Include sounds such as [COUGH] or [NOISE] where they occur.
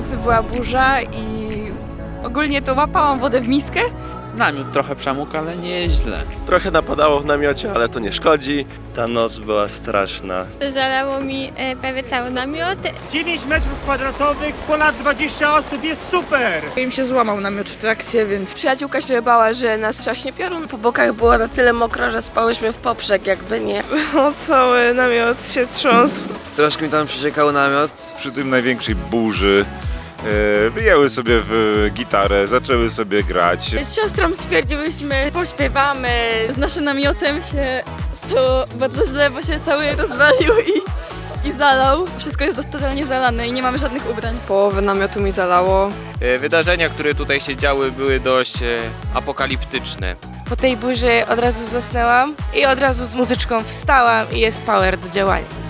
nocy była burza i ogólnie to łapałam wodę w miskę. Namiot trochę przemógł, ale nieźle. Trochę napadało w namiocie, ale to nie szkodzi. Ta noc była straszna. Zalało mi e, prawie cały namiot. 9 metrów kwadratowych, ponad 20 osób, jest super! Im się złamał namiot w trakcie, więc Przyjaciółka się bała, że nas trzaśnie piorun. Po bokach było na tyle mokro, że spałyśmy w poprzek, jakby nie. [LAUGHS] no, cały namiot się trząsł. Troszkę mi tam przeciekał namiot. przy tym największej burzy e, wyjęły sobie w gitarę, zaczęły sobie grać. Z siostrą stwierdziłyśmy, pośpiewamy. Z naszym namiotem się stało bardzo źle, bo się cały rozwalił i, i zalał. Wszystko jest totalnie zalane i nie mamy żadnych ubrań. Połowę namiotu mi zalało. E, Wydarzenia, które tutaj się działy, były dość e, apokaliptyczne. Po tej burzy od razu zasnęłam i od razu z muzyczką wstałam i jest power do działania.